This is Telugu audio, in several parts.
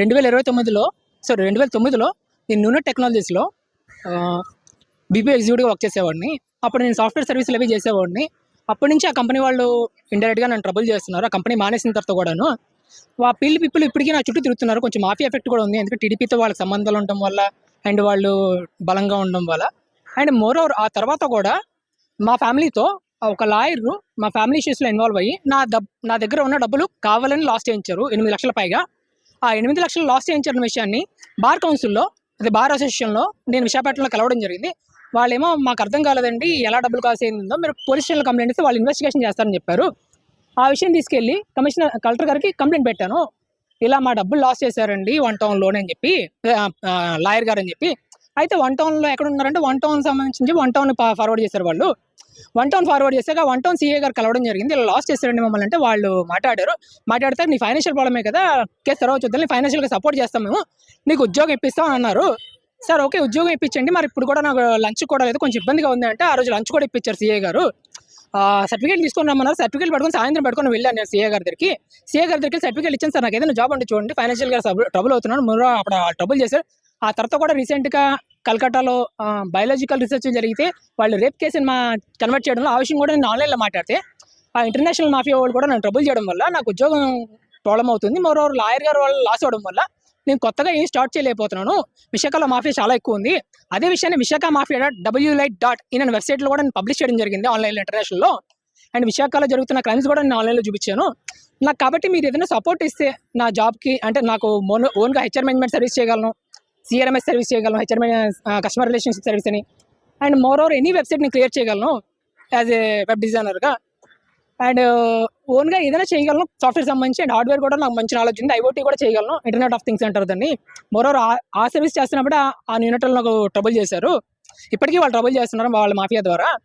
రెండు వేల ఇరవై తొమ్మిదిలో సారీ రెండు వేల తొమ్మిదిలో నేను నూనె టెక్నాలజీస్లో బీపీ ఎగ్జిక్యూటివ్గా వర్క్ చేసేవాడిని. అప్పుడు నేను సాఫ్ట్వేర్ సర్వీసులు అవి చేసేవాడిని. అప్పటి నుంచి ఆ కంపెనీ వాళ్ళు ఇండైరెక్ట్గా నన్ను ట్రబుల్ చేస్తున్నారు. ఆ కంపెనీ మానేసిన తర్వాత కూడాను. ఆ పిల్లి పిప్పులు ఇప్పటికీ నా చుట్టూ తిరుగుతున్నారు. కొంచెం మాఫీ ఎఫెక్ట్ కూడా ఉంది. ఎందుకంటే టీడీపీతో వాళ్ళకి సంబంధాలు ఉండడం వల్ల అండ్ వాళ్ళు బలంగా ఉండడం వల్ల. అండ్ మోర్ ఓవర్ ఆ తర్వాత కూడా మా ఫ్యామిలీతో ఒక లాయర్ మా ఫ్యామిలీ ఇష్యూస్లో ఇన్వాల్వ్ అయ్యి నా దబ్ నా దగ్గర ఉన్న డబ్బులు కావాలని లాస్ చేయించారు. ఎనిమిది లక్షల పైగా. ఆ ఎనిమిది లక్షలు లాస్ చేయించిన విషయాన్ని బార్ కౌన్సిల్లో అదే బార్ అసోసియేషన్లో నేను విశాఖపట్నంలో కలవడం జరిగింది. వాళ్ళేమో మాకు అర్థం కాలేదండి ఎలా డబ్బులు కాస్ అయిందో మీరు పోలీస్ స్టేషన్లో కంప్లైంట్ ఇస్తే వాళ్ళు ఇన్వెస్టిగేషన్ చేస్తారని చెప్పారు. ఆ విషయం తీసుకెళ్ళి కమిషనర్ కలెక్టర్ గారికి కంప్లైంట్ పెట్టాను. ఇలా మా డబ్బులు లాస్ చేశారండి వన్ టౌన్లోనే అని చెప్పి లాయర్ గారు అని చెప్పి అయితే వన్ టౌన్లో ఎక్కడ ఉన్నారంటే వన్ టౌన్ సంబంధించి వన్ టౌన్ ఫార్వర్డ్ చేశారు వాళ్ళు. వన్ టౌన్ ఫార్వర్డ్ చేశాక వన్ టౌన్ సీఏ గారు కలవడం జరిగింది. ఇలా లాస్ చేశారండి మమ్మల్ని అంటే వాళ్ళు మాట్లాడారు. మాట్లాడితే నీ ఫైనాన్షియల్ ప్రాబ్లమే కదా కేసు తర్వాత చూద్దాం. ఫైనాన్షియల్గా సపోర్ట్ చేస్తాం మేము. నీకు ఉద్యోగం ఇప్పిస్తాం అని అన్నారు. సార్ ఓకే ఉద్యోగం ఇప్పించండి. మరి ఇప్పుడు కూడా నాకు లంచ్ కూడా లేదు. కొంచెం ఇబ్బందిగా ఉంది అంటే ఆ రోజు లంచ్ కూడా ఇప్పించారు సీఏ గారు. సర్టిఫికేట్ తీసుకొని రమ్మన్నారు. సర్టిఫికేట్ పట్టుకొని సాయంత్రం పట్టుకొని వెళ్ళాను నేను సీఏ గారి దగ్గరికి. సీఏ గారి దగ్గరికి సర్టిఫికేట్ ఇచ్చాను. సార్ నాకు ఏదైనా జాబ్ అంటే చూడండి. ఫైనాన్షియల్గా ట్రబుల్ అవుతున్నాను. మీరు అప్పుడు ట్రబుల్ చేశారు. ఆ తర్వాత కూడా రీసెంట్గా కలకట్టాలో బయాలజికల్ రీసెర్చ్ జరిగితే వాళ్ళు రేప్ కేసుని మా కన్వర్ట్ చేయడంలో ఆ విషయం కూడా నేను ఆన్లైన్లో మాట్లాడితే ఆ ఇంటర్నేషనల్ మాఫియా వాళ్ళు కూడా నన్ను ట్రబుల్ చేయడం వల్ల నాకు ఉద్యోగం ప్రాబ్లం అవుతుంది. మరో లాయర్ గారు వాళ్ళు లాస్ అవ్వడం వల్ల నేను కొత్తగా ఏం స్టార్ట్ చేయలేకపోతున్నాను. విశాఖలో మాఫియా చాలా ఎక్కువ ఉంది. అదే విషయాన్ని Visakha mafia dot W light dot in అనే వెబ్సైట్లో కూడా నేను పబ్లిష్ చేయడం జరిగింది ఆన్లైన్లో ఇంటర్నేషనల్లో. అండ్ విశాఖలో జరుగుతున్న క్రైమ్స్ కూడా నేను ఆన్లైన్లో చూపించాను. నాకు కాబట్టి మీరు ఏదైనా సపోర్ట్ ఇస్తే నా జాబ్కి అంటే నాకు ఓన్ ఓన్గా హెచ్ఆర్ మేనేజ్మెంట్ సర్వీస్ చేయగలను. సిఆర్ఎంఎస్ సర్వీస్ చేయగలను హెచ్ఆర్ఎం కస్టమర్ రిలేషన్షిప్ సర్వీస్ అని. And moreover any website create చేయగలను యాజ్ ఏ వెబ్ డిజైనర్గా అండ్ ఓన్గా ఏదైనా చేయగలను సాఫ్ట్వేర్ సంబంధించి అండ్ హార్డ్వేర్ కూడా నాకు మంచి నాలెడ్జ్ ఉంది. ఐఓటీ కూడా చేయగలను ఇంటర్నెట్ ఆఫ్ థింగ్స్ అంటారు దాన్ని. మోరోవర్ ఆ సర్వీస్ చేస్తున్నప్పుడు ఆ- యూనిట్లో నాకు ట్రబుల్ చేశారు. ఇప్పటికీ వాళ్ళు ట్రబుల్ చేస్తున్నారు వాళ్ళ మాఫియా ద్వారా.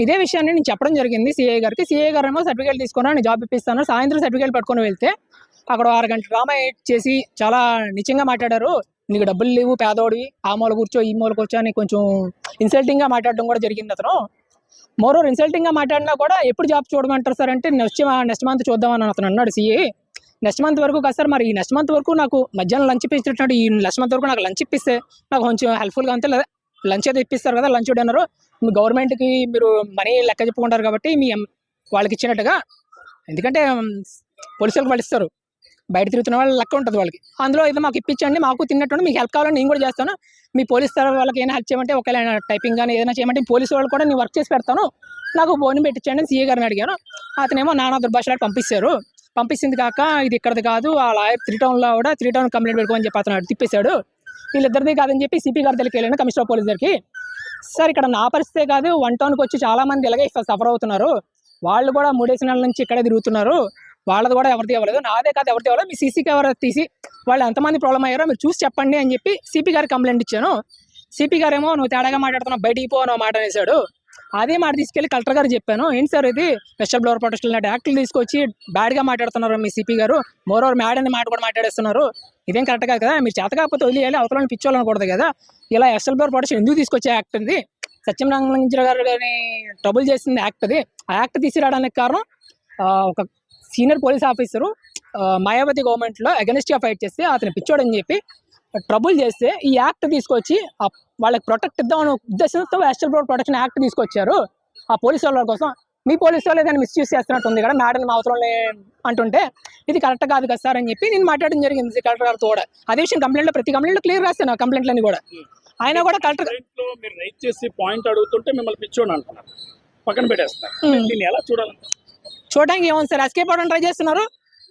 ఇదే విషయాన్ని నేను చెప్పడం జరిగింది సిఏ గారికి. సిఏ గారు ఏమో సర్టిఫికేట్ తీసుకున్నా నేను జాబ్ ఇప్పిస్తాను. సాయంత్రం సర్టిఫికేట్ పట్టుకొని వెళ్తే అక్కడ ఆరు గంటల డ్రామా చేసి చాలా నిజంగా మాట్లాడారు. నీకు డబ్బులు లేవు పేదోడివి ఆ మూల కూర్చో ఈ మూల కూర్చో అని కొంచెం ఇన్సల్టింగ్గా మాట్లాడడం కూడా జరిగింది అతను. మోరోవర్ ఇన్సల్టింగ్గా మాట్లాడినా కూడా ఎప్పుడు జాబ్ చూడమంటారు సార్ అంటే నెక్స్ట్ నెక్స్ట్ మంత్ చూద్దామని అతను అన్నాడు సీఏ నెక్స్ట్ మంత్ వరకు కాదు సార్ మరి ఈ నెక్స్ట్ మంత్ వరకు నాకు మధ్యాహ్నం లంచ్ ఇప్పించినట్టు ఈ నెక్స్ట్ మంత్ వరకు నాకు లంచ్ ఇప్పిస్తే నాకు కొంచెం హెల్ప్ఫుల్గా అంతే లేదా? లంచ్ అయితే ఇప్పిస్తారు కదా లంచ్ డిన్నర్ మీ గవర్నమెంట్కి మీరు మనీ లెక్క చెప్పుకుంటారు కాబట్టి మీ వాళ్ళకి ఇచ్చినట్టుగా. ఎందుకంటే పోలీసులకు వాళ్ళు ఇస్తారు. బయట తిరుగుతున్న వాళ్ళు లెక్క ఉంటుంది వాళ్ళకి. అందులో అయితే మాకు ఇప్పించండి మాకు తిన్నట్టు మీకు హెల్ప్ కావాలని నేను కూడా చేస్తాను. మీ పోలీస్ వాళ్ళకి ఏమైనా హెల్ప్ చేయమంటే ఒకవేళ టైపింగ్ కానీ ఏదైనా చేయమంటే పోలీసు వాళ్ళు కూడా నేను వర్క్ చేసి పెడతాను. నాకు బోని పెట్టించండి సీఏ గారిని అడిగాను. అతనేమో నానా దుర్భాషలాడి పంపిస్తారు. పంపించింది కాక ఇది ఇక్కడది కాదు ఆ లాయర్ త్రీ టౌన్లో కూడా త్రీ టౌన్ కంప్లైంట్ పెట్టుకోమని చెప్పి అతను తిప్పేశాడు. వీళ్ళిద్దరిది కాదని చెప్పి సిపి గారి దగ్గరికి వెళ్ళాను కమిషనర్ పోలీస్ దగ్గరికి. సార్ ఇక్కడ నా పరిస్థితే కాదు వన్ టౌన్కి వచ్చి చాలా మంది ఇలాగే సఫర్ అవుతున్నారు. వాళ్ళు కూడా మూడేసి నెలల నుంచి ఇక్కడే తిరుగుతున్నారు. వాళ్ళది కూడా ఎవరిది ఇవ్వలేదు నాదే కాదు ఎవరిది ఇవ్వలేదు మీ సీసీ కెమెరా తీసి వాళ్ళు ఎంతమంది ప్రాబ్లం అయ్యారో మీరు చూసి చెప్పండి అని చెప్పి సిపి గారికి కంప్లైంట్ ఇచ్చాను. సిపి గారు ఏమో నువ్వు తేడాగా మాట్లాడుతున్నావు బయటికి పో అన్న మాట అనేసాడు అదే మాట తీసుకెళ్ళి కలెక్టర్ గారు చెప్పాను. ఏంటి సార్ ఇది? స్పెషల్ బ్లవర్ ప్రొటెక్షన్ లాంటి యాక్టులు తీసుకొచ్చి బ్యాడ్గా మాట్లాడుతున్నారు మీ సిపి గారు. మోర్ ఓవర్ మ్యాడ్ అనే మాట కూడా మాట్లాడేస్తున్నారు. ఇదేం కరెక్ట్ కాదు కదా? మీరు చేత కాకపోతే వదిలేయాలి అవతలని పిచ్చోళ్ళనకూడదు కదా? ఇలా ఎస్ఎల్ బ్లవర్ ప్రొటెక్షన్ ఎందుకు తీసుకొచ్చే యాక్ట్ ఇది? సత్యం రంగంజర గారు గారిని ట్రబుల్ చేసింది యాక్ట్ అది ఆ యాక్ట్ తీసుకురావడానికి కారణం ఆ, ఒక సీనియర్ పోలీస్ ఆఫీసరు మాయావతి గవర్నమెంట్లో అగెనిస్ట్గా ఫైట్ చేస్తే అతను పిచ్చోడని చెప్పి ట్రబుల్ చేస్తే ఈ యాక్ట్ తీసుకొచ్చి వాళ్ళకి ప్రొటెక్ట్ ఇద్దాం అనే ఉద్దేశంతో యాస్టల్ బ్రోడ్ ప్రొటెక్షన్ యాక్ట్ తీసుకొచ్చారు. ఆ పోలీసు వాళ్ళ కోసం మీ పోలీసు వాళ్ళు ఏదైనా మిస్యూజ్ చేస్తున్నట్టు ఉంది కదా మేడం మా అవసరం లే అంటుంటే ఇది కరెక్ట్ కాదు కదా సార్ అని చెప్పి నేను మాట్లాడడం జరిగింది కలెక్టర్ గారితో కూడా అదే విషయం కంప్లైంట్లో ప్రతి కంప్లైంట్లో క్లియర్ రాస్తాను కంప్లైంట్లన్నీ కూడా. ఆయన కూడా కలెక్టర్ మీరు రైట్ చేసి పాయింట్ అడుగుతుంటే మిమ్మల్ని పిచ్చోని అంటున్నారు. పక్కన పెట్టేస్తున్నారు. Hmm. దీన్ని ఎలా చూడాలి చూడడానికి ఏమో సార్? ఎస్కేప్ అవ్వడం ట్రై చేస్తున్నారు.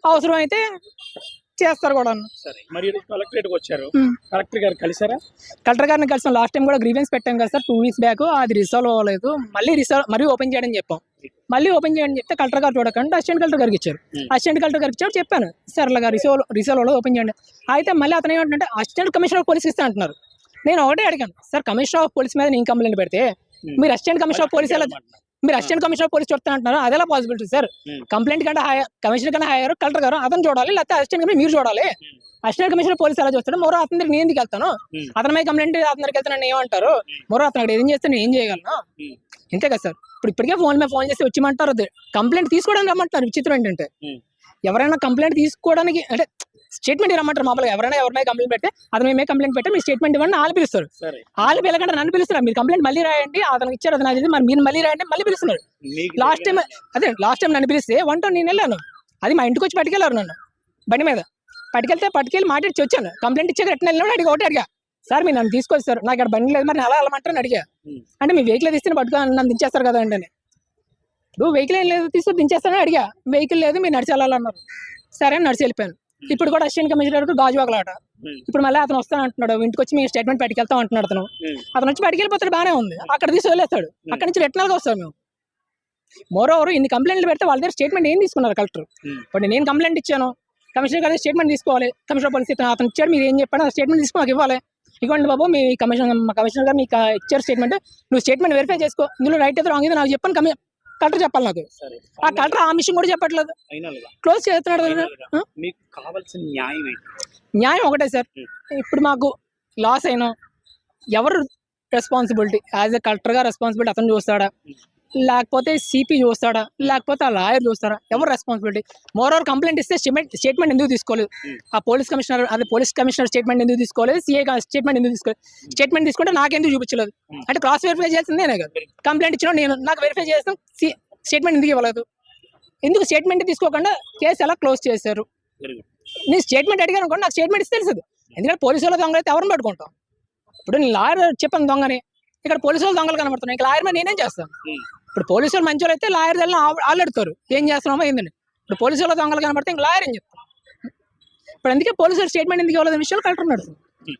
అవసరం అయితే చేస్తారు కూడా. సరే మరి కలెక్టరేట్కి వచ్చారు. కలెక్టర్ గారు కలిసారా కలెక్టర్ గారిని కలిసిన లాస్ట్ టైం కూడా గ్రీవెన్స్ పెట్టాం కదా సార్. టూ వీక్స్ బ్యాక్ అది రిసాల్వ్ అవ్వలేదు. మళ్ళీ రిసాల్వ్ మరీ ఓపెన్ చేయడం చెప్పాం. మళ్ళీ ఓపెన్ చేయడం చెప్తే కలెక్టర్ గారు చూడకండి అసిస్టెంట్ కలెక్టర్ గారికి ఇచ్చారు. అసిస్టెంట్ కలెక్టర్ గారికి ఇచ్చారు చెప్పాను. సార్ అలాగా రిసాల్వ్ రిసాల్వ్ ఓపెన్ చేయండి. అయితే మళ్ళీ అతను ఏమంటే అసిస్టెంట్ కమిషనర్ ఆఫ్ పోలీస్ ఇస్తా అంటున్నారు. నేను ఒకటే అడిగాను సార్ కమిషనర్ ఆఫ్ పోలీస్ మీద నేను కంప్లైంట్ పెడితే. మీరు అసిస్టెంట్ కమిషనర్ ఆఫ్ పోలీస్ ఎలా మీరు అసిస్టెంట్ కమిషనర్ పోలీస్ చూస్తా అంటున్నారు. అదెలా పాసిబిలిటీ సార్ Hmm. కంప్లైంట్ కంటే హై కమిషనర్ కన్నా హైయర్ కలెక్టర్ గారు అతను చూడాలి లేకపోతే అసిస్టెంట్ కమిషనర్ మీరు చూడాలి. Hmm. అసిస్టెంట్ కమిషనర్ పోలీస్ ఎలా చూస్తాడు? మరో అతని దగ్గరికి నేను ఎందుకు వెళ్తాను? Hmm. అతని మీద కంప్లైంట్ అతని దగ్గరికి వెళ్తాను ఏమంటారు మరో అతను అక్కడ ఏం చేస్తే నేను ఏం చేయగలను? Hmm. ఇంతే కదా సార్ ఇప్పుడు ఇప్పటికే ఫోన్ మీద ఫోన్ చేసి వచ్చిమంటారు అది కంప్లైంట్ తీసుకోవడానికి రమ్మంటున్నారు. విచిత్రం ఏంటంటే Hmm. ఎవరైనా కంప్లైంట్ తీసుకోవడానికి అంటే స్టేట్మెంట్ ఇవ్వమంటారు మామూలుగా. ఎవరైనా ఎవరైనా కంప్లైంట్ పెడితే అతను మేమే కంప్లైంట్ పెట్టి మీ స్టేట్మెంట్ ఇవ్వండి వాళ్ళు పిలుస్తారు. వాళ్ళు పిల్లకంటే నన్ను పిలుస్తున్నారు. మీరు కంప్లైంట్ మళ్ళీ రాయండి అతనికి ఇచ్చారు అతను అది మరి మీరు మళ్ళీ రాయండి మళ్ళీ పిలుస్తున్నారు. లాస్ట్ టైం అదే లాస్ట్ టైం నన్ను పిలిస్తే వన్ టౌన్ నేను వెళ్ళాను. అది మా ఇంటికి వచ్చి పట్టుకెళ్ళారు నన్ను బండి మీద. పట్టుకెళ్తే పట్టుకెళ్ళి మాట్లాడి వచ్చాను. కంప్లైంట్ ఇచ్చాక రిటర్న్ వెళ్ళినాడు అడిగి ఒకటి అడిగా. సార్ మీరు నన్ను తీసుకొచ్చి సార్ నాకు ఇక్కడ బండి లేదు మరి నేను అలా వెళ్ళమంటారని అడిగా. అంటే మీ వెహికల్ తీస్తే పట్టుకో నన్ను దించేస్తారు కదా అండి అని. ఇప్పుడు వెహికల్ ఏం లేదు తీసుకొని దించేస్తానని అడిగా. వెహికల్ లేదు మీరు నడిచి వెళ్ళాలన్నారు. సరే అని నడిచి వెళ్ళిపోయాను. ఇప్పుడు కూడా అసిస్టెంట్ కమిషనర్ గాజువాకలాట ఉమ్. ఇప్పుడు మళ్ళీ అతను వస్తాను అంటున్నాడు. ఇంటికి వచ్చి మీ స్టేట్మెంట్ పట్టుకెళ్తాం అంటున్నాడు అతను. అతను వచ్చి పట్టుకెళ్ళిపోతాడు బాగానే ఉంది. అక్కడ తీసి వదిలేస్తాడు. అక్కడ నుంచి రిటర్న్ వస్తాం మేము. మోర్ ఓవర్ ఇన్ని కంప్లైంట్లు పెడితే వాళ్ళ దగ్గర స్టేట్మెంట్ ఏం తీసుకున్నారు కలెక్టర్. ఇప్పుడు నేను కంప్లైంట్ ఇచ్చాను. కమిషనర్ గారి స్టేట్మెంట్ తీసుకోవాలి. కమిషనర్ పాలసీ అతను ఇచ్చాడు. మీరు ఏం చెప్పాడు ఆ స్టేట్మెంట్ తీసుకుని నాకు ఇవ్వాలి. ఇవ్వండి బాబు మీ కమిషనర్ మా కమిషనర్ గారు మీకు ఇచ్చారు స్టేట్మెంట్ నువ్వు స్టేట్మెంట్ వెరిఫై చేసుకో. ఇందులో రైట్ అయితే రాంగ్ అయితే నాకు చెప్పని కమి కలెక్టర్ చెప్పాలి నాకు. ఆ కలెక్టర్ ఆ మిషన్ కూడా చెప్పట్లేదు. క్లోజ్ చేస్తున్నాడు? మీకు కావాల్సిన న్యాయం న్యాయం ఒకటే సార్. ఇప్పుడు మాకు లాస్ అయినా ఎవరు రెస్పాన్సిబిలిటీ యాజ్ ఎ కలెక్టర్గా రెస్పాన్సిబిలిటీ అతను చూస్తాడా? లేకపోతే సిపి చూస్తాడా? లేకపోతే ఆ లాయర్ చూస్తారా ఎవరు రెస్పాన్సిబిలిటీ మోర్ ఓవర్ కంప్లైంట్ ఇస్తే స్టేట్మెంట్ స్టేట్మెంట్ ఎందుకు తీసుకోలేదు? Hmm. ఆ పోలీస్ కమిషనర్ అదే పోలీస్ కమిషనర్ స్టేట్మెంట్ ఎందుకు తీసుకోలేదు? సిఏ స్టేట్మెంట్ ఎందుకు తీసుకోలేదు? స్టేట్మెంట్ తీసుకుంటే నాకెందుకు చూపించలేదు? Hmm. అంటే క్రాస్ వెరిఫై చేయాల్సిందే నేనే కదా. కంప్లైంట్ ఇచ్చిన నేను. నాకు వెరిఫై చేస్తాం స్టేట్మెంట్ ఎందుకు ఇవ్వలేదు? ఎందుకు స్టేట్మెంట్ తీసుకోకుండా కేసు ఎలా క్లోజ్ చేశారు. నేను స్టేట్మెంట్ అడిగాను అనుకోండి నాకు స్టేట్మెంట్ ఇస్తే తెలుసు. ఎందుకంటే పోలీసు వాళ్ళ దొంగలు అయితే ఎవరిని పట్టుకుంటాం? ఇప్పుడు నేను లాయర్ చెప్పాను దొంగని. ఇక్కడ పోలీసు వాళ్ళు దొంగలు కనబడుతున్నాయి. ఇంకా లాయర్ మీద నేనేం చేస్తాను? Hmm. ఇప్పుడు పోలీసు వాళ్ళు మంచి అయితే లాయర్ దగ్గర వాళ్ళు ఏం చేస్తున్నామో ఏందని. ఇప్పుడు పోలీసు వాళ్ళ దొంగలు కనబడితే ఇంకా లాయర్ ఏం చెప్తాను ఇప్పుడు అందుకే పోలీసు స్టేట్మెంట్ ఎందుకు ఇవ్వలేదు విషయాలు కలెక్టర్ నడుస్తుంది.